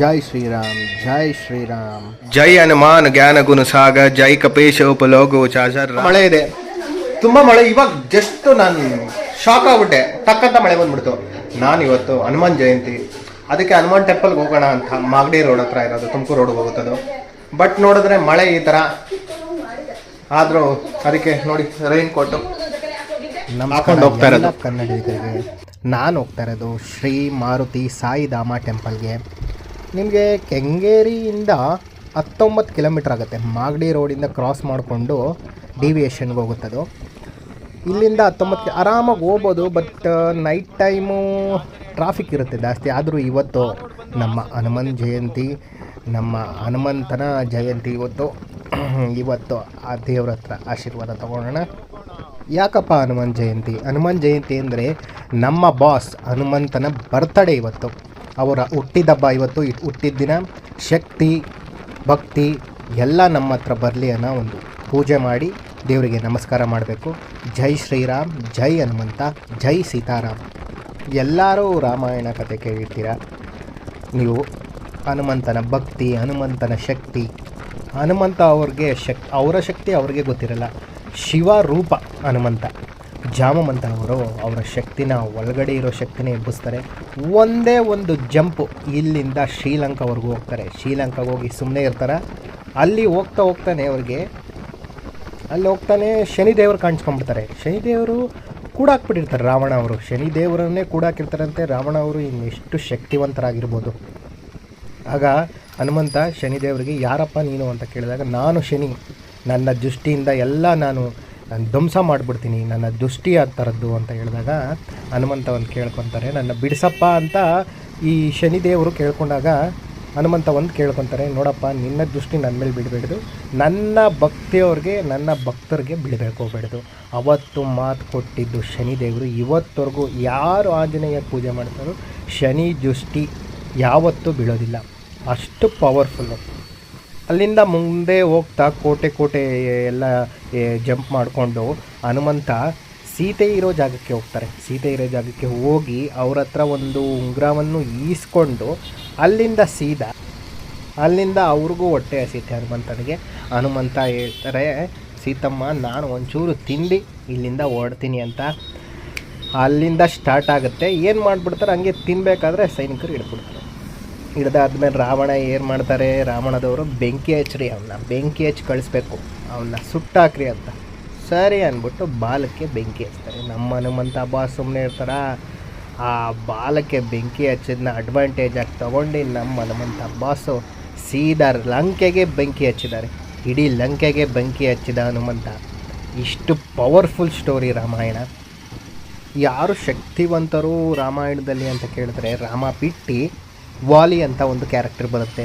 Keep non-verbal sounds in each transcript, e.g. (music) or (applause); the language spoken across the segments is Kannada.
ಜೈ ಶ್ರೀರಾಮ್ ಜೈ ಶ್ರೀರಾಮ್ ಜೈ ಹನುಮಾನ್ ಜ್ಞಾನ ಗುಣ ಸಾಗ ಜೈ ಕಪೇಶ ಉಪಲೋಗೋ ಚಾಚರ್ ಮಳೆ ಇದೆ. ತುಂಬ ಮಳೆ. ಇವಾಗ ಜಸ್ಟ್ ನಾನು ಶಾಕ್ ಆಗ್ಬಿಟ್ಟೆ. ತಕ್ಕಂತ ಮಳೆ ಬಂದ್ಬಿಡ್ತು. ನಾನು ಇವತ್ತು ಹನುಮಾನ್ ಜಯಂತಿ. ಅದಕ್ಕೆ ಹನುಮಾನ್ ಟೆಂಪಲ್ಗೆ ಹೋಗೋಣ ಅಂತ ಮಾಗಡಿ ರೋಡ್ ಹತ್ರ ಇರೋದು ತುಮಕೂರು ರೋಡ್ ಹೋಗುತ್ತದು. ಬಟ್ ನೋಡಿದ್ರೆ ಮಳೆ ಈ ಥರ ಆದರೂ ಅದಕ್ಕೆ ನೋಡಿ ರೈನ್ ಕೋಟು ಹಾಕೊಂಡು ಹೋಗ್ತಾ ಇರೋದು. ಕನ್ನಡಿಗರಿಗೆ. ನಾನು ಹೋಗ್ತಾ ಇರೋದು ಶ್ರೀ ಮಾರುತಿ ಸಾಯಿಧಾಮ ಟೆಂಪಲ್ಗೆ ನಿಮಗೆ ಕೆಂಗೇರಿಯಿಂದ ಹತ್ತೊಂಬತ್ತು ಕಿಲೋಮೀಟ್ರ್ ಆಗುತ್ತೆ. ಮಾಗಡಿ ರೋಡಿಂದ ಕ್ರಾಸ್ ಮಾಡಿಕೊಂಡು ಡಿವಿಯೇಷನ್ಗೆ ಹೋಗುತ್ತದು ಇಲ್ಲಿಂದ ಹತ್ತೊಂಬತ್ತು ಆರಾಮಾಗಿ ಹೋಗ್ಬೋದು ಬಟ್ ನೈಟ್ ಟೈಮು ಟ್ರಾಫಿಕ್ ಇರುತ್ತೆ ಜಾಸ್ತಿ. ಆದರೂ ಇವತ್ತು ನಮ್ಮ ಹನುಮನ್ ಜಯಂತಿ, ನಮ್ಮ ಹನುಮಂತನ ಜಯಂತಿ ಇವತ್ತು. (clears throat) ಇವತ್ತು ಆ ದೇವ್ರ ಹತ್ರ ಆಶೀರ್ವಾದ ತಗೊಳ್ಳೋಣ. ಯಾಕಪ್ಪ ಹನುಮಾನ್ ಜಯಂತಿ? ಹನುಮಾನ್ ಜಯಂತಿ ಅಂದರೆ ನಮ್ಮ ಬಾಸ್ ಹನುಮಂತನ ಬರ್ತಡೇ ಇವತ್ತು. ಅವರ ಹುಟ್ಟಿದಬ್ಬ ಇವತ್ತು ಹುಟ್ಟಿದ ದಿನ. ಶಕ್ತಿ, ಭಕ್ತಿ ಎಲ್ಲ ನಮ್ಮ ಹತ್ರ ಬರಲಿ ಅನ್ನೋ ಒಂದು ಪೂಜೆ ಮಾಡಿ ದೇವರಿಗೆ ನಮಸ್ಕಾರ ಮಾಡಬೇಕು. ಜೈ ಶ್ರೀರಾಮ್, ಜೈ ಹನುಮಂತ, ಜೈ ಸೀತಾರಾಮ್. ಎಲ್ಲರೂ ರಾಮಾಯಣ ಕಥೆ ಕೇಳಿರ್ತೀರ? ನೀವು ಹನುಮಂತನ ಭಕ್ತಿ, ಹನುಮಂತನ ಶಕ್ತಿ, ಹನುಮಂತ ಅವ್ರಿಗೆ ಶಕ್ ಅವರ ಶಕ್ತಿ ಅವ್ರಿಗೆ ಗೊತ್ತಿರಲ್ಲ. ಶಿವ ರೂಪ ಹನುಮಂತ. ಜಾಮಮಂತ ಅವರು ಅವರ ಶಕ್ತಿನ ಒಳಗಡೆ ಇರೋ ಶಕ್ತಿನ ಎಬ್ಬಿಸ್ತಾರೆ. ಒಂದೇ ಒಂದು ಜಂಪು ಇಲ್ಲಿಂದ ಶ್ರೀಲಂಕಾವರೆಗೂ ಹೋಗ್ತಾರೆ. ಶ್ರೀಲಂಕಾಗೆ ಹೋಗಿ ಸುಮ್ಮನೆ ಇರ್ತಾರೆ. ಅಲ್ಲಿ ಹೋಗ್ತಾ ಹೋಗ್ತಾನೆ ಅವ್ರಿಗೆ. ಅಲ್ಲಿ ಹೋಗ್ತಾನೆ ಶನಿದೇವರು ಕಾಣಿಸ್ಕೊಂಡ್ಬಿಡ್ತಾರೆ. ಶನಿದೇವರು ಕೂಡಾಕ್ಬಿಟ್ಟಿರ್ತಾರೆ ರಾವಣ ಅವರು ಶನಿದೇವರನ್ನೇ ಕೂಡಾಕಿರ್ತಾರಂತೆ ರಾವಣ ಅವರು ಇನ್ನೆಷ್ಟು ಶಕ್ತಿವಂತರಾಗಿರ್ಬೋದು. ಆಗ ಹನುಮಂತ ಶನಿದೇವರಿಗೆ, ಯಾರಪ್ಪ ನೀನು? ಅಂತ ಕೇಳಿದಾಗ, ನಾನು ಶನಿ. ನನ್ನ ದೃಷ್ಟಿಯಿಂದ ಎಲ್ಲ ನಾನು ನಾನು ಧ್ವಂಸ ಮಾಡಿಬಿಡ್ತೀನಿ, ನನ್ನ ದೃಷ್ಟಿ ಆ ಥರದ್ದು ಅಂತ ಹೇಳಿದಾಗ ಹನುಮಂತ ಒಂದು ಕೇಳ್ಕೊತಾರೆ. ನನ್ನ ಬಿಡಿಸಪ್ಪ ಅಂತ ಈ ಶನಿದೇವರು ಕೇಳ್ಕೊಂಡಾಗ ಹನುಮಂತ ಒಂದು ಕೇಳ್ಕೊತಾರೆ, ನೋಡಪ್ಪ, ನಿನ್ನ ದೃಷ್ಟಿ ನನ್ನ ಮೇಲೆ ಬಿಡಬೇಡ್ದು, ನನ್ನ ಭಕ್ತಿಯವ್ರಿಗೆ, ನನ್ನ ಭಕ್ತರಿಗೆ ಬಿಡಬೇಕು ಹೋಗ್ಬೇಡ್ದು. ಅವತ್ತು ಮಾತು ಕೊಟ್ಟಿದ್ದು ಶನಿದೇವರು, ಇವತ್ತವರೆಗೂ ಯಾರು ಆಂಜನೇಯ ಪೂಜೆ ಮಾಡ್ತಾರೋ, ಶನಿ ದೃಷ್ಟಿ ಯಾವತ್ತೂ ಬೀಳೋದಿಲ್ಲ. ಅಷ್ಟು ಪವರ್ಫುಲ್ಲು ಅಲ್ಲಿಂದ ಮುಂದೆ ಹೋಗ್ತಾ ಕೋಟೆ ಕೋಟೆ ಎಲ್ಲ ಜಂಪ್ ಮಾಡಿಕೊಂಡು ಹನುಮಂತ ಸೀತೆ ಇರೋ ಜಾಗಕ್ಕೆ ಹೋಗ್ತಾರೆ. ಸೀತೆ ಇರೋ ಜಾಗಕ್ಕೆ ಹೋಗಿ ಅವ್ರ ಹತ್ರ ಒಂದು ಉಂಗುರವನ್ನು ಈಸ್ಕೊಂಡು ಅಲ್ಲಿಂದ ಸೀದಾ, ಅಲ್ಲಿಂದ ಅವ್ರಿಗೂ ಹೊಟ್ಟೆ ಹಸಿತೆ ಹನುಮಂತನಿಗೆ. ಹನುಮಂತ ಹೇಳ್ತಾರೆ, ಸೀತಮ್ಮ, ನಾನು ಒಂಚೂರು ತಿಂಡಿ ಇಲ್ಲಿಂದ ಓಡ್ತೀನಿ ಅಂತ. ಅಲ್ಲಿಂದ ಸ್ಟಾರ್ಟ್ ಆಗುತ್ತೆ. ಏನು ಮಾಡಿಬಿಡ್ತಾರೆ? ಹಂಗೆ ತಿನ್ನಬೇಕಾದ್ರೆ ಸೈನಿಕರು ಹಿಡ್ಬಿಡ್ತಾರೆ ಹಿಡ್ದಾದ್ಮೇಲೆ ರಾವಣ ಏನು ಮಾಡ್ತಾರೆ? ರಾವಣದವರು ಬೆಂಕಿ ಹಚ್ಚ್ರಿ ಅವನ್ನ ಬೆಂಕಿ ಹಚ್ಚಿ ಕಳಿಸ್ಬೇಕು. ಅವನ್ನ ಸುಟ್ಟಾಕ್ರಿ ಅಂತ. ಸರಿ ಅಂದ್ಬಿಟ್ಟು ಬಾಲಕ್ಕೆ ಬೆಂಕಿ ಹಚ್ತಾರೆ. ನಮ್ಮ ಹನುಮಂತ ಹಬ್ಬ ಸುಮ್ಮನೆ ಇರ್ತಾರ? ಆ ಬಾಲಕ್ಕೆ ಬೆಂಕಿ ಹಚ್ಚಿದ್ನ ಅಡ್ವಾಂಟೇಜ್ ಆಗಿ ತೊಗೊಂಡು ನಮ್ಮ ಹನುಮಂತ ಬಾಸು ಸೀದಾ ಲಂಕೆಗೆ ಬೆಂಕಿ ಹಚ್ಚಿದ್ದಾರೆ. ಇಡೀ ಲಂಕೆಗೆ ಬೆಂಕಿ ಹಚ್ಚಿದ ಹನುಮಂತ. ಇಷ್ಟು ಪವರ್ಫುಲ್ ಸ್ಟೋರಿ ರಾಮಾಯಣ. ಯಾರು ಶಕ್ತಿವಂತರು ರಾಮಾಯಣದಲ್ಲಿ ಅಂತ ಕೇಳಿದ್ರೆ ರಾಮ ಬಿಟ್ಟು ವಾಲಿ ಅಂತ ಒಂದು ಕ್ಯಾರೆಕ್ಟರ್ ಬರುತ್ತೆ.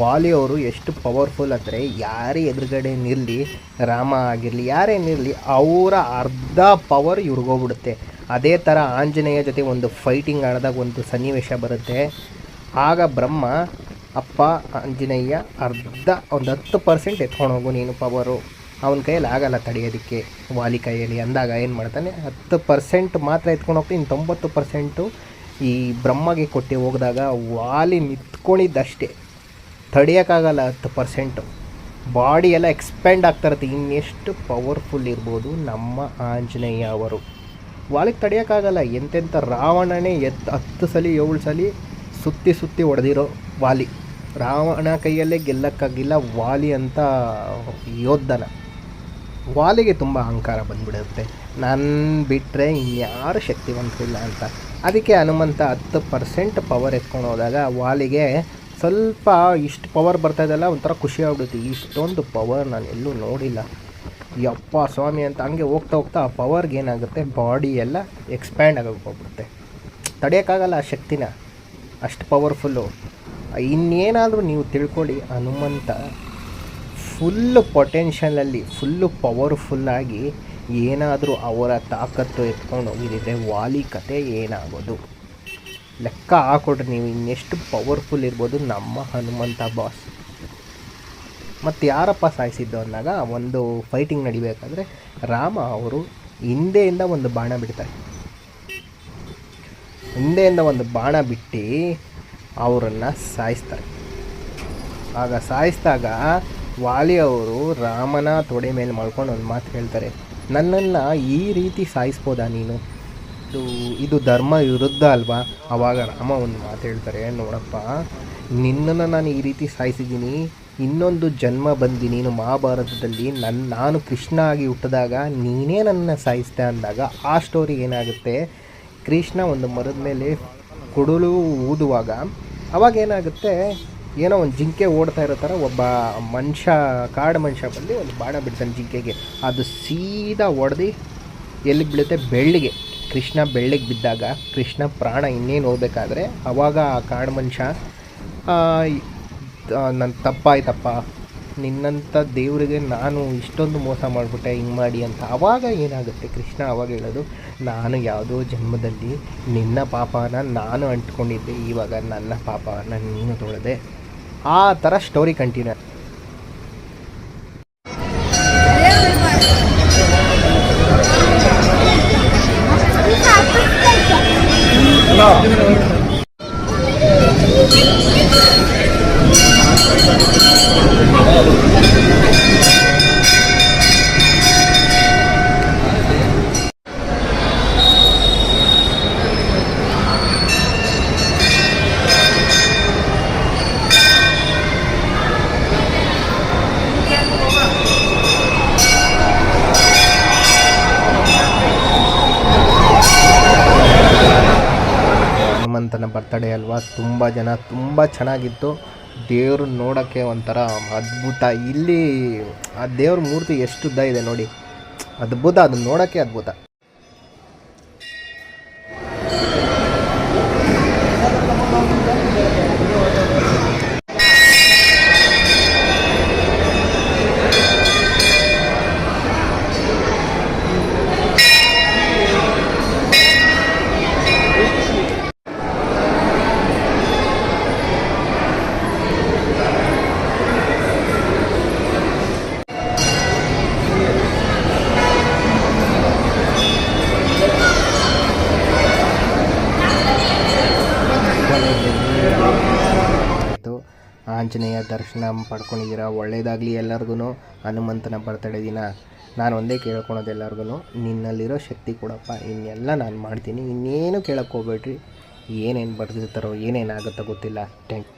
ವಾಲಿ ಅವರು ಎಷ್ಟು ಪವರ್ಫುಲ್ ಅಂದರೆ ಯಾರೇ ಎದುರುಗಡೆ ನಿಲ್ಲಿ, ರಾಮ ಆಗಿರಲಿ, ಯಾರೇ ನಿಲ್ಲಿ, ಅವರ ಅರ್ಧ ಪವರ್ ಇವ್ರಿಗೋಗ್ಬಿಡುತ್ತೆ ಅದೇ ಥರ ಆಂಜನೇಯ ಜೊತೆ ಒಂದು ಫೈಟಿಂಗ್ ಆಡಿದಾಗ ಒಂದು ಸನ್ನಿವೇಶ ಬರುತ್ತೆ. ಆಗ ಬ್ರಹ್ಮ, ಅಪ್ಪ, ಆಂಜನೇಯ ಅರ್ಧ ಒಂದು ಹತ್ತು ಪರ್ಸೆಂಟ್ ಎತ್ಕೊಂಡು ಹೋಗು ನೀನು ಪವರು ಅವನ ಕೈಯಲ್ಲಿ ಆಗಲ್ಲ ತಡೆಯೋದಕ್ಕೆ. ವಾಲಿ ಕೈಯಲ್ಲಿ ಅಂದಾಗ ಏನು ಮಾಡ್ತಾನೆ? ಹತ್ತು ಪರ್ಸೆಂಟ್ ಮಾತ್ರ ಎತ್ಕೊಂಡು ಹೋಗ್ತೀನಿ ತೊಂಬತ್ತು ಪರ್ಸೆಂಟು ಈ ಬ್ರಹ್ಮಗೆ ಕೊಟ್ಟು ಹೋಗಿದಾಗ ವಾಲಿ ನಿಂತ್ಕೊಂಡಿದ್ದಷ್ಟೇ. ತಡೆಯೋಕ್ಕಾಗಲ್ಲ ಹತ್ತು ಪರ್ಸೆಂಟು ಬಾಡಿ ಎಲ್ಲ ಎಕ್ಸ್ಪ್ಯಾಂಡ್ ಆಗ್ತಾ ಇರುತ್ತೆ. ಇನ್ನೆಷ್ಟು ಪವರ್ಫುಲ್ ಇರ್ಬೋದು ನಮ್ಮ ಆಂಜನೇಯ ಅವರು. ವಾಲಿಗೆ ತಡೆಯೋಕ್ಕಾಗಲ್ಲ. ಎಂತೆಂಥ ರಾವಣನೇ ಎತ್ ಹತ್ತು ಸಲ, ಏಳು ಸಲ ಸುತ್ತಿ ಸುತ್ತಿ ಹೊಡೆದಿರೋ ವಾಲಿ. ರಾವಣ ಕೈಯಲ್ಲೇ ಗೆಲ್ಲಕ್ಕಾಗಿಲ್ಲ ವಾಲಿ ಅಂತ ಯೋಧನ. ವಾಲಿಗೆ ತುಂಬ ಅಹಂಕಾರ ಬಂದ್ಬಿಡುತ್ತೆ. ನಾನು ಬಿಟ್ಟರೆ ಇನ್ಯಾರು ಶಕ್ತಿವಂತರಿಲ್ಲ ಅಂತ. ಅದಕ್ಕೆ ಹನುಮಂತ ಹತ್ತು ಪರ್ಸೆಂಟ್ ಪವರ್ ಎತ್ಕೊಂಡು ಹೋದಾಗ ವಾಲಿಗೆ ಸ್ವಲ್ಪ ಇಷ್ಟು ಪವರ್ ಬರ್ತಾ ಇದೆಲ್ಲ ಒಂಥರ ಖುಷಿ ಆಗ್ಬಿಡುತ್ತೆ. ಇಷ್ಟೊಂದು ಪವರ್ ನಾನು ಎಲ್ಲೂ ನೋಡಿಲ್ಲ. ಯಪ್ಪ ಸ್ವಾಮಿ ಅಂತ ಹಂಗೆ ಹೋಗ್ತಾ ಹೋಗ್ತಾ ಆ ಪವರ್ಗೆ ಏನಾಗುತ್ತೆ? ಬಾಡಿ ಎಲ್ಲ ಎಕ್ಸ್ಪ್ಯಾಂಡ್ ಆಗೋಕೆ ಹೋಗ್ಬಿಡುತ್ತೆ. ತಡೆಯೋಕ್ಕಾಗಲ್ಲ ಆ ಶಕ್ತಿನ. ಅಷ್ಟು ಪವರ್ಫುಲ್ಲು ಇನ್ನೇನಾದರೂ ನೀವು ತಿಳ್ಕೊಳ್ಳಿ, ಹನುಮಂತ ಫುಲ್ಲು ಪೊಟೆನ್ಷಿಯಲಲ್ಲಿ ಫುಲ್ಲು ಪವರ್ಫುಲ್ಲಾಗಿ ಏನಾದರೂ ಅವರ ತಾಕತ್ತು ಎತ್ಕೊಂಡು ಹೋಗಿದ್ದರೆ ವಾಲಿ ಕತೆ ಏನಾಗೋದು? ಲೆಕ್ಕ ಹಾಕೊಡ್ರಿ ನೀವು, ಇನ್ನೆಷ್ಟು ಪವರ್ಫುಲ್ ಇರ್ಬೋದು ನಮ್ಮ ಹನುಮಂತ ಬಾಸ್ ಮತ್ತು ಯಾರಪ್ಪ ಸಾಯಿಸಿದ್ದು ಅಂದಾಗ, ಒಂದು ಫೈಟಿಂಗ್ ನಡಿಬೇಕಾದ್ರೆ ರಾಮ ಅವರು ಹಿಂದೆಯಿಂದ ಒಂದು ಬಾಣ ಬಿಡ್ತಾರೆ. ಹಿಂದೆಯಿಂದ ಒಂದು ಬಾಣ ಬಿಟ್ಟು ಅವರನ್ನು ಸಾಯಿಸ್ತಾರೆ. ಆಗ ಸಾಯಿಸಿದಾಗ ವಾಲಿ ಅವರು ರಾಮನ ತೊಡೆ ಮೇಲೆ ಮಾಡ್ಕೊಂಡು ಒಂದು ಮಾತು ಹೇಳ್ತಾರೆ. ನನ್ನನ್ನು ಈ ರೀತಿ ಸಾಯಿಸ್ಬೋದಾ ನೀನು? ಇದು ಇದು ಧರ್ಮ ವಿರುದ್ಧ ಅಲ್ವಾ? ಅವಾಗ ರಾಮ ಒಂದು ಮಾತು ಹೇಳ್ತಾರೆ, ನೋಡಪ್ಪ, ನಿನ್ನನ್ನು ನಾನು ಈ ರೀತಿ ಸಾಯಿಸಿದ್ದೀನಿ, ಇನ್ನೊಂದು ಜನ್ಮ ಬಂದು ನೀನು ಮಹಾಭಾರತದಲ್ಲಿ ನನ್ನ ನಾನು ಕೃಷ್ಣ ಆಗಿ ಹುಟ್ಟಿದಾಗ ನೀನೇ ನನ್ನ ಸಾಯಿಸ್ದೆ ಅಂದಾಗ ಆ ಸ್ಟೋರಿ ಏನಾಗುತ್ತೆ? ಕೃಷ್ಣ ಒಂದು ಮರದ ಮೇಲೆ ಕೊಡಲು ಊದುವಾಗ, ಅವಾಗ ಏನಾಗುತ್ತೆ? ಏನೋ ಒಂದು ಜಿಂಕೆ ಓಡ್ತಾ ಇರೋ ಥರ ಒಬ್ಬ ಮನುಷ್ಯ, ಕಾಡು ಮನುಷ್ಯ ಬಂದು ಒಂದು ಬಾಣ ಬಿಡ್ತಾನೆ ಜಿಂಕೆಗೆ. ಅದು ಸೀದಾ ಹೊಡೆದು ಎಲ್ಲಿಗೆ ಬೀಳುತ್ತೆ? ಬೆಳ್ಳಿಗೆ. ಕೃಷ್ಣ ಬೆಳ್ಳಿಗೆ ಬಿದ್ದಾಗ ಕೃಷ್ಣ ಪ್ರಾಣ ಇನ್ನೇನು ಹೋಗ್ಬೇಕಾದ್ರೆ ಆವಾಗ ಆ ಕಾಡು ಮನುಷ್ಯ ನನ್ನ ತಪ್ಪಾಯ್ತಪ್ಪ. ನಿನ್ನಂಥ ದೇವರಿಗೆ ನಾನು ಇಷ್ಟೊಂದು ಮೋಸ ಮಾಡಿಬಿಟ್ಟೆ, ಹಿಂಗೆ ಮಾಡಿ ಅಂತ. ಆವಾಗ ಏನಾಗುತ್ತೆ? ಕೃಷ್ಣ ಆವಾಗ ಹೇಳೋದು, ನಾನು ಯಾವುದೋ ಜನ್ಮದಲ್ಲಿ ನಿನ್ನ ಪಾಪನ ನಾನು ಅಂಟ್ಕೊಂಡಿದ್ದೆ. ಇವಾಗ ನನ್ನ ಪಾಪನ ನೀನು ತೊಳೆದೆ. ಆ ಥರ ಸ್ಟೋರಿ ಕಂಟಿನ್ಯೂ ಬರ್ತಡೇ ಅಲ್ವಾ? ತುಂಬ ಜನ, ತುಂಬ ಚೆನ್ನಾಗಿತ್ತು. ದೇವರು ನೋಡೋಕ್ಕೆ ಒಂಥರ ಅದ್ಭುತ. ಇಲ್ಲಿ ಆ ದೇವ್ರ ಮೂರ್ತಿ ಎಷ್ಟು ಉದ್ದ ಇದೆ ನೋಡಿ. ಅದ್ಭುತ, ಅದನ್ನ ನೋಡೋಕ್ಕೆ ಅದ್ಭುತ. ಆಂಜನೇಯ ದರ್ಶನ ಪಡ್ಕೊಂಡಿದ್ದೀರಾ? ಒಳ್ಳೇದಾಗಲಿ ಎಲ್ಲರಿಗೂ ಹನುಮಂತನ ಬರ್ತಡೇ ದಿನ. ನಾನು ಒಂದೇ ಕೇಳ್ಕೊಳೋದು ಎಲ್ಲರಿಗೂ ನಿನ್ನಲ್ಲಿರೋ ಶಕ್ತಿ ಕೊಡಪ್ಪ. ಇನ್ನೆಲ್ಲ ನಾನು ಮಾಡ್ತೀನಿ. ಇನ್ನೇನು ಕೇಳಕ್ಕೆ ಹೋಗ್ಬೇಡ್ರಿ. ಏನೇನು ಬರ್ದಿರ್ತಾರೋ, ಏನೇನಾಗುತ್ತೋ ಗೊತ್ತಿಲ್ಲ. ಥ್ಯಾಂಕ್